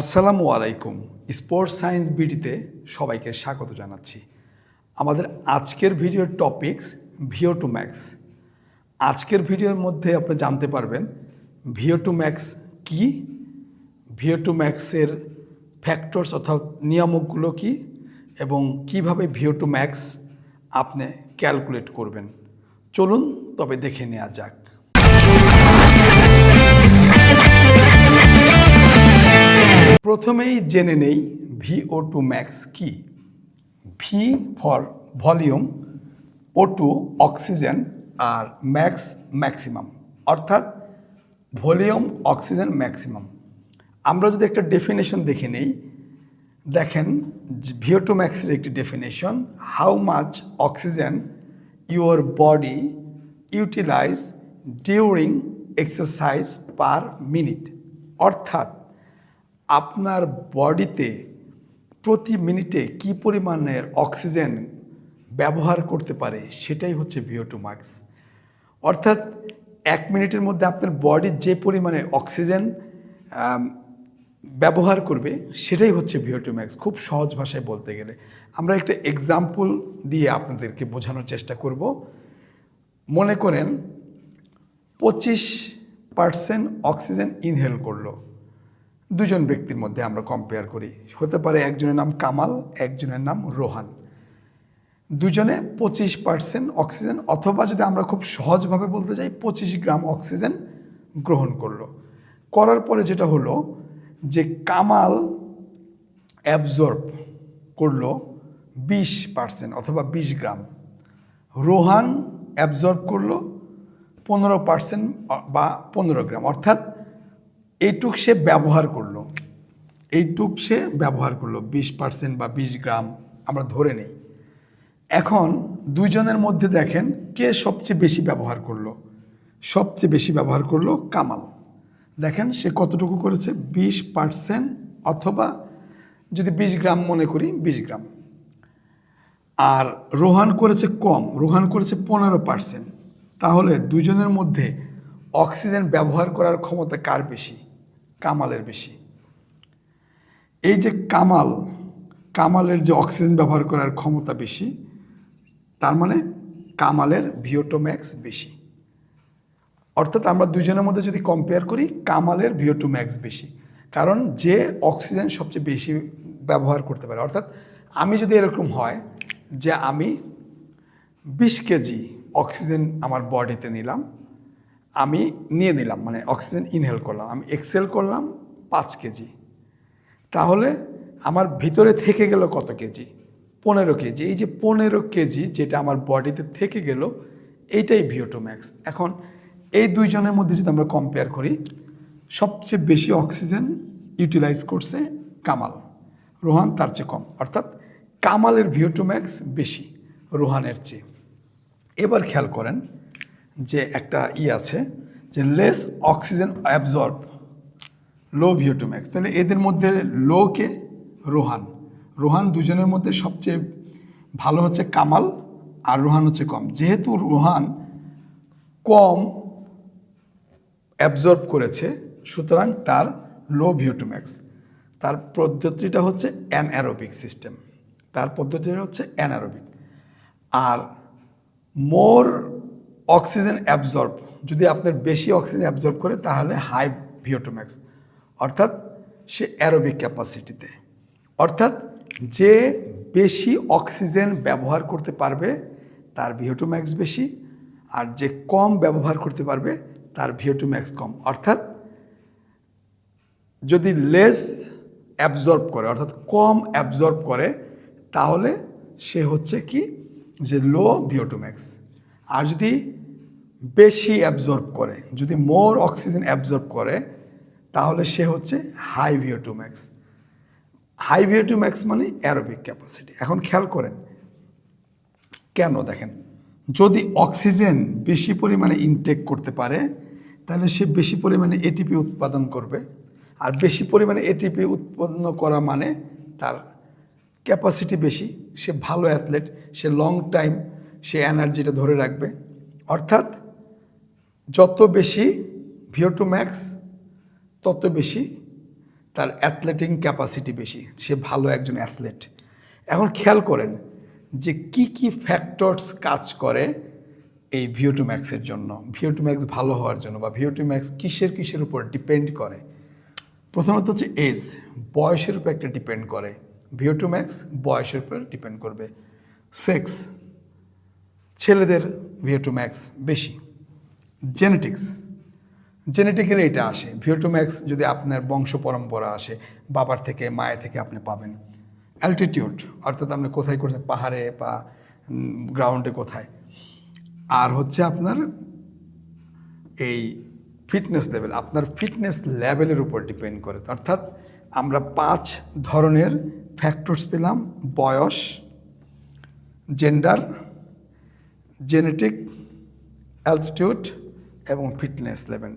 আসসালামু আলাইকুম। Sports science বিডিতে সবাইকে স্বাগত জানাচ্ছি। আমাদের আজকের ভিডিওর টপিকস ভিও টু ম্যাক্স আজকের ভিডিওর মধ্যে আপনি জানতে পারবেন ভিও টু ম্যাক্স কী? ভিও টু ম্যাক্সের ফ্যাক্টরস অর্থাৎ নিয়ামকগুলো কি? এবং কীভাবে ভিও টু ম্যাক্স আপনি ক্যালকুলেট করবেন? চলুন তবে দেখে নেওয়া যাক। প্রথমেই জেনে নেই ভিও টু ম্যাক্স কি। V for volume O two oxygen R max maximum অর্থাৎ ভলিউম অক্সিজেন ম্যাক্সিমাম আমরা যদি একটা ডেফিনেশন দেখে নেই, দেখেন ভিও টু ম্যাক্সের একটি definition how much oxygen your body utilize during exercise per minute অর্থাৎ আপনার বডিতে প্রতি মিনিটে কি পরিমাণের অক্সিজেন ব্যবহার করতে পারে সেটাই হচ্ছে ভিও টু মার্কস অর্থাৎ এক মিনিটের মধ্যে আপনার বডি যে পরিমাণে অক্সিজেন ব্যবহার করবে সেটাই হচ্ছে ভিও টু ম্যাক্স খুব সহজ ভাষায় বলতে গেলে। আমরা একটা এক্সাম্পল দিয়ে আপনাদেরকে বোঝানোর চেষ্টা করব। মনে করেন পঁচিশ পার্সেন্ট অক্সিজেন ইনহেল করল। দুজন ব্যক্তির মধ্যে আমরা কম্পেয়ার করি। হতে পারে একজনের নাম কামাল, একজনের নাম রোহান। দুজনে পঁচিশ পার্সেন্ট অক্সিজেন অথবা যদি আমরা খুব সহজভাবে বলতে চাই পঁচিশ গ্রাম অক্সিজেন গ্রহণ করল। করার পরে যেটা হলো যে কামাল অ্যাবজর্ব করল বিশ পার্সেন্ট অথবা বিশ গ্রাম। রোহান অ্যাবজর্ব করল পনেরো পার্সেন্ট বা পনেরো গ্রাম। অর্থাৎ এইটুক সে ব্যবহার করল। এইটুক সে ব্যবহার করল, বিশ পার্সেন্ট বা বিশ গ্রাম, আমরা ধরে নিই। এখন দুইজনের মধ্যে দেখেন কে সবচেয়ে বেশি ব্যবহার করল। সবচেয়ে বেশি ব্যবহার করল কামাল। দেখেন সে কতটুকু করেছে? বিশ পার্সেন্ট অথবা যদি বিশ গ্রাম মনে করি, বিশ গ্রাম। আর রোহান করেছে কম, রোহান করেছে পনেরো পার্সেন্ট তাহলে দুজনের মধ্যে অক্সিজেন ব্যবহার করার ক্ষমতা কার বেশি? কামালের বেশি। এই যে কামাল, কামালের যে অক্সিজেন ব্যবহার করার ক্ষমতা বেশি, তার মানে কামালের ভিওটোম্যাক্স বেশি। অর্থাৎ আমরা দুজনের মধ্যে যদি কম্পেয়ার করি, কামালের ভিওটু ম্যাক্স বেশি। কারণ যে অক্সিজেন সবচেয়ে বেশি ব্যবহার করতে পারে। অর্থাৎ আমি যদি এরকম হয় যে আমি বিশ কেজি অক্সিজেন আমার বডিতে নিলাম আমি নিয়ে নিলাম মানে অক্সিজেন ইনহেল করলাম। আমি এক্সেল করলাম পাঁচ কেজি। তাহলে আমার ভিতরে থেকে গেল কত কেজি? পনেরো কেজি। এই যে পনেরো কেজি যেটা আমার বডিতে থেকে গেল, এইটাই ভিওটোম্যাক্স এখন এই দুইজনের মধ্যে যদি আমরা কম্পেয়ার করি, সবচেয়ে বেশি অক্সিজেন ইউটিলাইজ করছে কামাল। রোহান তার চেয়ে কম, অর্থাৎ কামালের ভিওটোম্যাক্স বেশি, রোহানের চেয়ে। এবার খেয়াল করেন যে একটা ই আছে যে less oxygen absorb low VO two max তাহলে এদের মধ্যে লো কে? রোহান। রোহান দুজনের মধ্যে সবচেয়ে ভালো হচ্ছে কামাল আর রোহান হচ্ছে কম। যেহেতু রোহান কম অ্যাবজর্ব করেছে, সুতরাং তার লো ভিওটোম্যাক্স তার পদ্ধতিটা হচ্ছে অ্যানঅ্যারোবিক সিস্টেম তার পদ্ধতিটা হচ্ছে অ্যানারোবিক আর মোর অক্সিজেন অ্যাবজর্ব যদি আপনার বেশি অক্সিজেন অ্যাবজর্ব করে, তাহলে হাই ভিওটোম্যাক্স অর্থাৎ সে অ্যারোবিক ক্যাপাসিটিতে অর্থাৎ যে বেশি অক্সিজেন ব্যবহার করতে পারবে, তার ভিওটোম্যাক্স বেশি, আর যে কম ব্যবহার করতে পারবে, তার ভিওটোম্যাক্স কম। অর্থাৎ যদি লেস অ্যাবজর্ব করে, অর্থাৎ কম অ্যাবজর্ব করে, তাহলে সে হচ্ছে কি? যে লো ভিওটোম্যাক্স আর যদি বেশি অ্যাবজর্ব করে। যদি মোর অক্সিজেন অ্যাবজর্ব করে, তাহলে সে হচ্ছে হাই ভিওটোম্যাক্স হাই ভিওটোম্যাক্স মানে অ্যারোবিক ক্যাপাসিটি এখন খেয়াল করেন, কেন দেখেন, যদি অক্সিজেন বেশি পরিমাণে ইনটেক করতে পারে, তাহলে সে বেশি পরিমাণে এটিপি উৎপাদন করবে। আর বেশি পরিমাণে এটিপি উৎপন্ন করা মানে তার ক্যাপাসিটি বেশি। সে ভালো অ্যাথলেট সে লং টাইম সে এনার্জিটা ধরে রাখবে। অর্থাৎ যত বেশি ভিও টু ম্যাক্স, তত বেশি তার অ্যাথলেটিং ক্যাপাসিটি বেশি। সে ভালো একজন অ্যাথলেট। এখন খেয়াল করেন যে কি কি ফ্যাক্টরস কাজ করে এই ভিও টু ম্যাক্সের জন্য। ভিও টু ম্যাক্স ভালো হওয়ার জন্য বা ভিও টু ম্যাক্স কিসের কিসের উপর ডিপেন্ড করে? প্রথমত হচ্ছে এজ। বয়সের উপর একটা ডিপেন্ড করে। ভিও টু ম্যাক্স বয়সের উপর ডিপেন্ড করবে। সেক্স। ছেলেদের ভিও টু ম্যাক্স বেশি। জেনেটিক্স জেনেটিক্যাল এটা আসে। ভিওটোম্যাক্স যদি আপনার বংশ পরম্পরা আসে, বাবার থেকে, মায়ের থেকে আপনি পাবেন। অ্যালটিটিউড অর্থাৎ আপনি কোথায় কোথায়, পাহাড়ে বা গ্রাউন্ডে কোথায়। আর হচ্ছে আপনার এই ফিটনেস লেভেল আপনার ফিটনেস লেভেলের উপর ডিপেন্ড করে। অর্থাৎ আমরা পাঁচ ধরনের ফ্যাক্টরস পেলাম। বয়স জেন্ডার জেনেটিক অ্যালটিটিউড এবং ফিটনেস লেভেল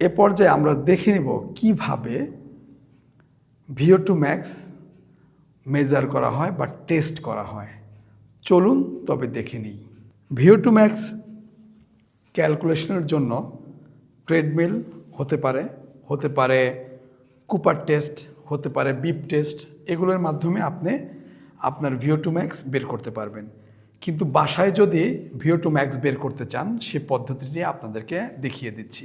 এ পর্যায়ে আমরা দেখে নেব কীভাবে ভিও টু ম্যাক্স মেজার করা হয় বা টেস্ট করা হয়। চলুন তবে দেখে নিই। ভিও টু ম্যাক্স ক্যালকুলেশনের জন্য ট্রেডমিল হতে পারে হতে পারে কুপার টেস্ট হতে পারে বিপ টেস্ট এগুলোর মাধ্যমে আপনি আপনার ভিও টু ম্যাক্স বের করতে পারবেন। কিন্তু বাসায় যদি ভিও টু ম্যাক্স বের করতে চান, সে পদ্ধতিটি আপনাদেরকে দেখিয়ে দিচ্ছি।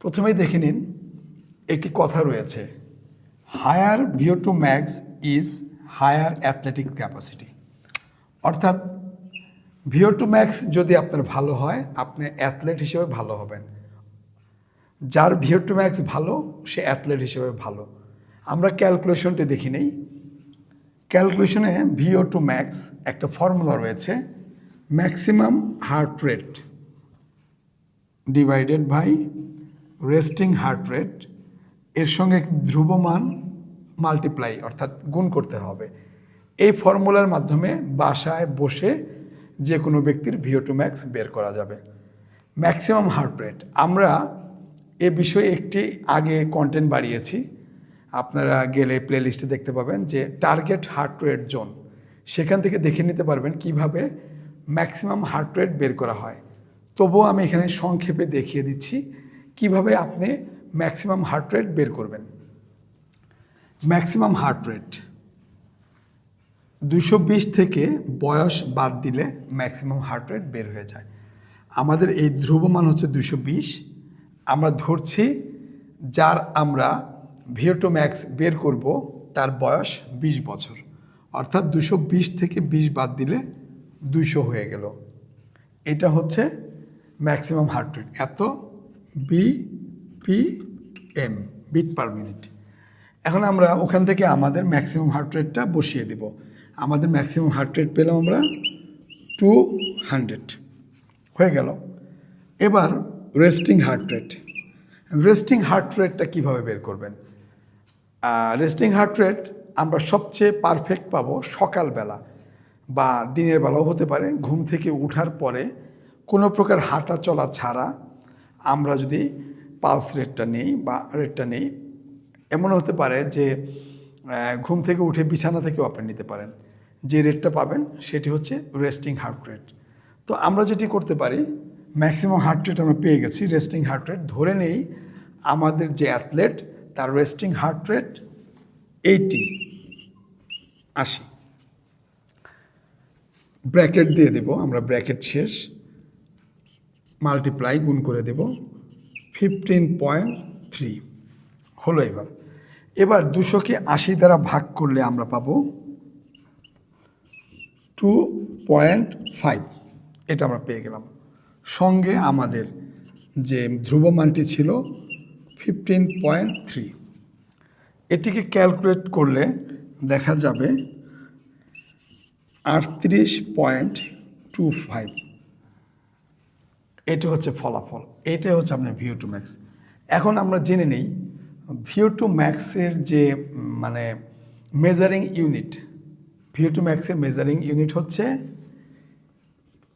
প্রথমেই দেখে নিন, একটি কথা রয়েছে। Higher VO two max is higher athletic capacity. অর্থাৎ ভিও টু ম্যাক্স যদি আপনার ভালো হয়, আপনি অ্যাথলেট হিসেবে ভালো হবেন। যার ভিও টু ম্যাক্স ভালো, সে অ্যাথলেট হিসেবে ভালো। আমরা ক্যালকুলেশনটি দেখি নেই। ক্যালকুলেশনে ভিও টু ম্যাক্স একটা ফর্মুলা রয়েছে maximum heart rate divided by resting heart rate এর সঙ্গে ধ্রুবমান মাল্টিপ্লাই অর্থাৎ গুণ করতে হবে। এই ফর্মুলার মাধ্যমে বাসায় বসে যে কোনো ব্যক্তির ভিও টু ম্যাক্স বের করা যাবে। ম্যাক্সিমাম হার্ট রেট আমরা এ বিষয়ে একটি আগে কন্টেন্ট বাড়িয়েছি। আপনারা গেলে প্লে লিস্টে দেখতে পাবেন যে টার্গেট হার্ট রেট জোন সেখান থেকে দেখে নিতে পারবেন কীভাবে ম্যাক্সিমাম হার্ট রেট বের করা হয়। তবুও আমি এখানে সংক্ষেপে দেখিয়ে দিচ্ছি কীভাবে আপনি ম্যাক্সিমাম হার্ট রেট বের করবেন। ম্যাক্সিমাম হার্ট রেট দুশো থেকে বয়স বাদ দিলে ম্যাক্সিমাম হার্ট রেট বের হয়ে যায়। আমাদের এই ধ্রুবমান হচ্ছে দুশো আমরা ধরছি যার আমরা ভিওটো ম্যাক্স বের করব, তার বয়স বিশ বছর। অর্থাৎ দুশো থেকে বিশ বাদ দিলে দুইশো হয়ে গেল। এটা হচ্ছে ম্যাক্সিমাম হার্ট রেট। এত B P M, beat per minute. এখন আমরা ওখান থেকে আমাদের ম্যাক্সিমাম হার্ট রেটটা বসিয়ে দিব। আমাদের ম্যাক্সিমাম হার্ট রেট পেলাম আমরা টু হান্ড্রেড। হয়ে গেল। এবার resting heart rate. Resting heart রেটটা কীভাবে বের করবেন? রেস্টিং হার্ট রেট আমরা সবচেয়ে পারফেক্ট পাবো সকালবেলা বা দিনের বেলাও হতে পারে। ঘুম থেকে উঠার পরে কোনো প্রকার হাঁটা চলা ছাড়া আমরা যদি পালস রেটটা নেই বা রেটটা নেই এমন হতে পারে যে ঘুম থেকে উঠে বিছানা থেকেও আপনি নিতে পারেন। যে রেটটা পাবেন সেটি হচ্ছে রেস্টিং হার্ট রেট তো আমরা যেটি করতে পারি ম্যাক্সিমাম হার্ট রেট আমরা পেয়ে গেছি রেস্টিং হার্ট রেট ধরে নেই আমাদের যে অ্যাথলেট তার রেস্টিং হার্ট রেট এইটি আশি। ব্র্যাকেট দিয়ে দেব, আমরা ব্র্যাকেট শেষ। মাল্টিপ্লাই গুণ করে দেব ফিফটিন পয়েন্ট থ্রি হলো এবার। এবার দুশোকে আশি দ্বারা ভাগ করলে আমরা পাবো টু পয়েন্ট ফাইভ এটা আমরা পেয়ে গেলাম। সঙ্গে আমাদের যে ধ্রুবমানটি ছিল ফিফটিন পয়েন্ট থ্রি এটিকে ক্যালকুলেট করলে দেখা যাবে আটত্রিশ পয়েন্ট টু ফাইভ এটা হচ্ছে ফলাফল, এটাই হচ্ছে আপনার ভিউ টু ম্যাক্স এখন আমরা জেনে নেই ভিউ টু ম্যাক্সের যে মানে measuring unit V O two ম্যাক্সের মেজারিং ইউনিট হচ্ছে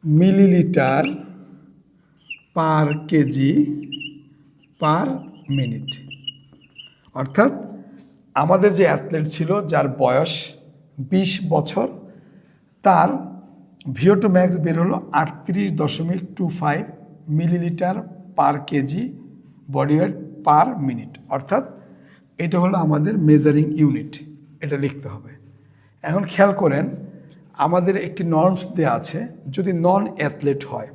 millilitre per KG per minute. অর্থাৎ আমাদের যে অ্যাথলেট ছিল, যার বয়স বিশ বছর, তার ভিও টু ম্যাক্স বের হলো আটত্রিশ দশমিক two five millilitre per KG body weight per minute অর্থাৎ এটা হলো আমাদের মেজারিং ইউনিট এটা লিখতে হবে। এখন খেয়াল করেন, আমাদের একটি নর্মস দেওয়া আছে, যদি নন অ্যাথলেট হয়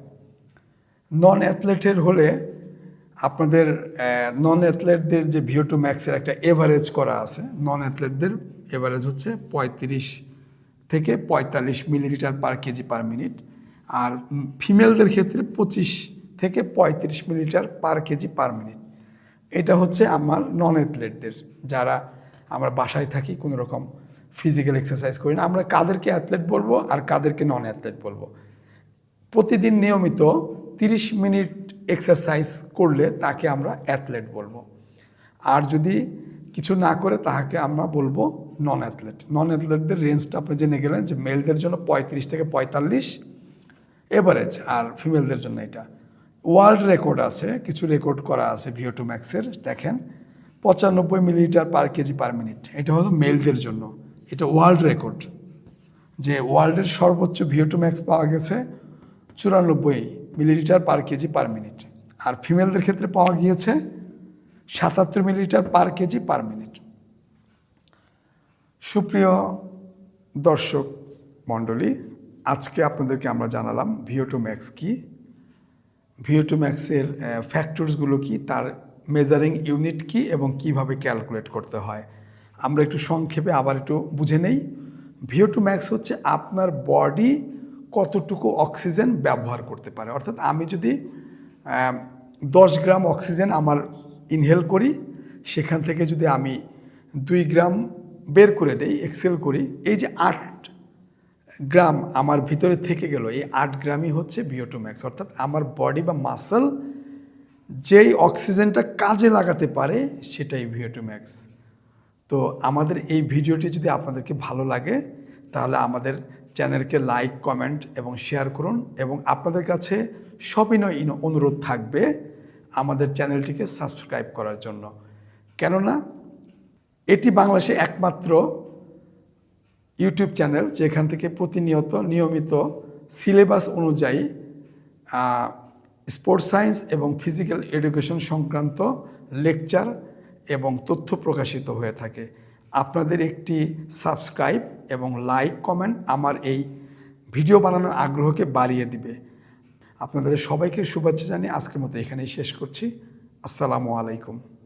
নন অ্যাথলেটের হলে আপনাদের নন অ্যাথলেটদের যে ভিও টু ম্যাক্সের একটা এভারেজ করা আছে নন অ্যাথলেটদের এভারেজ হচ্ছে পঁয়ত্রিশ থেকে পঁয়তাল্লিশ millilitre per KG per minute আর ফিমেলদের ক্ষেত্রে পঁচিশ থেকে পঁয়ত্রিশ millilitre per KG per minute এটা হচ্ছে আমার নন অ্যাথলেটদের যারা আমরা বাসায় থাকি, কোনো রকম ফিজিক্যাল এক্সারসাইজ করি না। আমরা কাদেরকে অ্যাথলেট বলব আর কাদেরকে নন অ্যাথলেট বলব। প্রতিদিন নিয়মিত 30 মিনিট এক্সারসাইজ করলে তাকে আমরা অ্যাথলেট বলব। আর যদি কিছু না করে তাহাকে আমরা বলব নন অ্যাথলেট নন অ্যাথলেটদের রেঞ্জটা আপনি জেনে গেলেন যে মেলদের জন্য পঁয়ত্রিশ থেকে পঁয়তাল্লিশ এভারেজ আর ফিমেলদের জন্য এটা। ওয়ার্ল্ড রেকর্ড আছে, কিছু রেকর্ড করা আছে ভিও টু ম্যাক্সের দেখেন। পঁচানব্বই millilitre per KG per minute এটা হলো মেলদের জন্য। এটা ওয়ার্ল্ড রেকর্ড যে ওয়ার্ল্ডের সর্বোচ্চ ভিও টু ম্যাক্স পাওয়া গেছে চুরানব্বই millilitre per kg per minute. আর ফিমেলদের ক্ষেত্রে পাওয়া গিয়েছে সাতাত্তর millilitre per kg per minute. সুপ্রিয় দর্শক মণ্ডলী, আজকে আপনাদেরকে আমরা জানালাম ভিও টু ম্যাক্স কী। ভিও টু ম্যাক্সের ফ্যাক্টরসগুলো কি, তার মেজারিং ইউনিট কি এবং কীভাবে ক্যালকুলেট করতে হয়। আমরা একটু সংক্ষেপে আবার একটু বুঝে নেই। ভিও টু ম্যাক্স হচ্ছে আপনার বডি কতটুকু অক্সিজেন ব্যবহার করতে পারে? অর্থাৎ আমি যদি দশ গ্রাম অক্সিজেন আমার ইনহেল করি, সেখান থেকে যদি আমি দুই গ্রাম বের করে দেই এক্সেল করি, এই যে আট গ্রাম আমার ভিতরে থেকে গেল, এই আট গ্রামই হচ্ছে বিওটোম্যাক্স অর্থাৎ আমার বডি বা মাসল যেই অক্সিজেনটা কাজে লাগাতে পারে, সেটাই ভিওটোম্যাক্স তো আমাদের এই ভিডিওটি যদি আপনাদেরকে ভালো লাগে, তাহলে আমাদের চ্যানেলকে লাইক, কমেন্ট এবং শেয়ার করুন এবং আপনাদের কাছে সবিনয় অনুরোধ থাকবে আমাদের চ্যানেলটিকে সাবস্ক্রাইব করার জন্য। কেননা এটি বাংলাদেশে একমাত্র ইউটিউব চ্যানেল যেখান থেকে প্রতিনিয়ত নিয়মিত সিলেবাস অনুযায়ী স্পোর্টস সায়েন্স এবং ফিজিক্যাল এডুকেশন সংক্রান্ত লেকচার এবং তথ্য প্রকাশিত হয়ে থাকে। আপনাদের একটি সাবস্ক্রাইব এবং লাইক কমেন্ট আমার এই ভিডিও বানানোর আগ্রহকে বাড়িয়ে দিবে। আপনাদের সবাইকে শুভেচ্ছা জানিয়ে আজকের মতো এখানেই শেষ করছি। আসসালামু আলাইকুম।